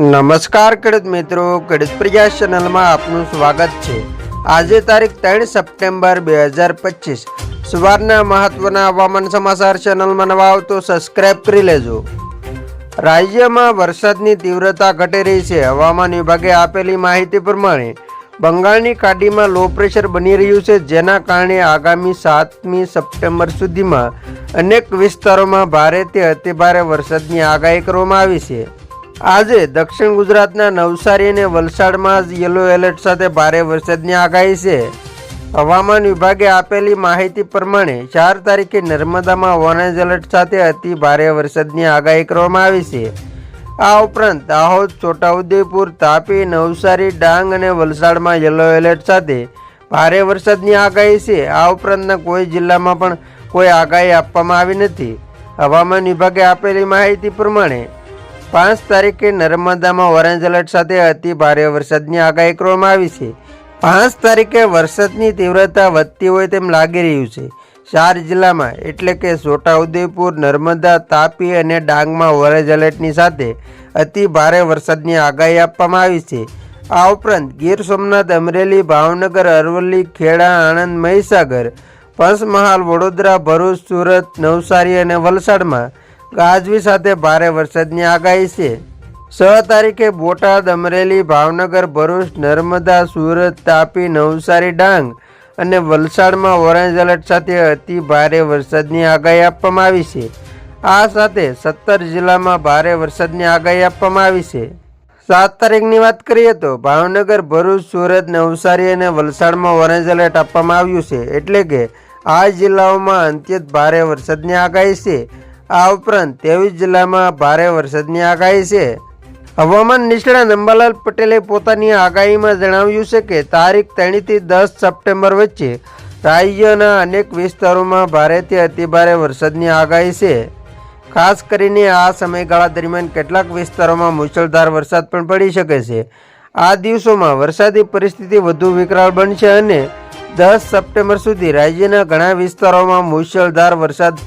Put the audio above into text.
નમસ્કાર ખેડૂત મિત્રો, ખેડૂત પ્રજા ચેનલમાં આપનું સ્વાગત છે. આજે તારીખ ત્રણ સપ્ટેમ્બર બે હજાર પચીસ. સવારના મહત્વના હવામાન સમાચાર ચેનલમાં નવા આવતો તો સબસ્ક્રાઇબ કરી લેજો. રાજ્યમાં વરસાદની તીવ્રતા ઘટી રહી છે. હવામાન વિભાગે આપેલી માહિતી પ્રમાણે બંગાળની ખાડીમાં લો પ્રેશર બની રહ્યું છે, જેના કારણે આગામી સાતમી સપ્ટેમ્બર સુધીમાં અનેક વિસ્તારોમાં ભારેથી અતિભારે વરસાદની આગાહી કરવામાં આવી છે. આજે દક્ષિણ ગુજરાતના નવસારી અને વલસાડમાં યલો એલર્ટ સાથે ભારે વરસાદની આગાહી છે. હવામાન વિભાગે આપેલી માહિતી પ્રમાણે ચાર તારીખે નર્મદામાં ઓરેન્જ એલર્ટ સાથે અતિ ભારે વરસાદની આગાહી કરવામાં આવી છે. આ ઉપરાંત દાહોદ, છોટાઉદેપુર, તાપી, નવસારી, ડાંગ અને વલસાડમાં યલો એલર્ટ સાથે ભારે વરસાદની આગાહી છે. આ ઉપરાંતના કોઈ જિલ્લામાં પણ કોઈ આગાહી આપવામાં આવી નથી. હવામાન વિભાગે આપેલી માહિતી પ્રમાણે પાંચ તારીખે નર્મદામાં ઓરેન્જ એલર્ટ સાથે અતિ ભારે વરસાદની આગાહી કરવામાં આવી છે. પાંચ તારીખે વરસાદની તીવ્રતા વધતી હોય તેમ લાગી રહ્યું છે. ચાર જિલ્લામાં, એટલે કે છોટાઉદેપુર, નર્મદા, તાપી અને ડાંગમાં ઓરેન્જ એલર્ટની સાથે અતિ ભારે વરસાદની આગાહી આપવામાં આવી છે. આ ઉપરાંત, ગીર સોમનાથ, અમરેલી, ભાવનગર, અરવલ્લી, ખેડા, આણંદ, મહીસાગર, પંચમહાલ, વડોદરા, ભરૂચ, સુરત, નવસારી અને વલસાડમાં ગાજવી સાથે ભારે વરસાદની આગાહી છે. છ તારીખે બોટાદ, અમરેલી, ભાવનગર, ભરૂચ, નર્મદા, સુરત, તાપી, નવસારી, ડાંગ અને વલસાડમાં ઓરેન્જ એલર્ટ સાથે અતિ ભારે વરસાદની આગાહી આપવામાં આવી છે. આ સાથે સત્તર જિલ્લામાં ભારે વરસાદની આગાહી આપવામાં આવી છે. સાત તારીખની વાત કરીએ તો ભાવનગર, ભરૂચ, સુરત, નવસારી અને વલસાડમાં ઓરેન્જ એલર્ટ આપવામાં આવ્યું છે. એટલે કે આ જિલ્લાઓમાં અંત્યત ભારે વરસાદની આગાહી છે. આ ઉપરાંત ત્રેવીસ જિલ્લામાં ભારે વરસાદની આગાહી છે. હવામાન નિષ્ણાત અંબાલાલ પટેલે પોતાની આગાહીમાં જણાવ્યું છે કે તારીખ ત્રણથી દસ સપ્ટેમ્બર વચ્ચે રાજ્યના અનેક વિસ્તારોમાં ભારેથી અતિભારે વરસાદની આગાહી છે. ખાસ કરીને આ સમયગાળા દરમિયાન કેટલાક વિસ્તારોમાં મુશળધાર વરસાદ પણ પડી શકે છે. આ દિવસોમાં વરસાદી પરિસ્થિતિ વધુ વિકરાળ બનશે અને દસ સપ્ટેમ્બર સુધી રાજ્યના ઘણા વિસ્તારોમાં મુશળધાર વરસાદ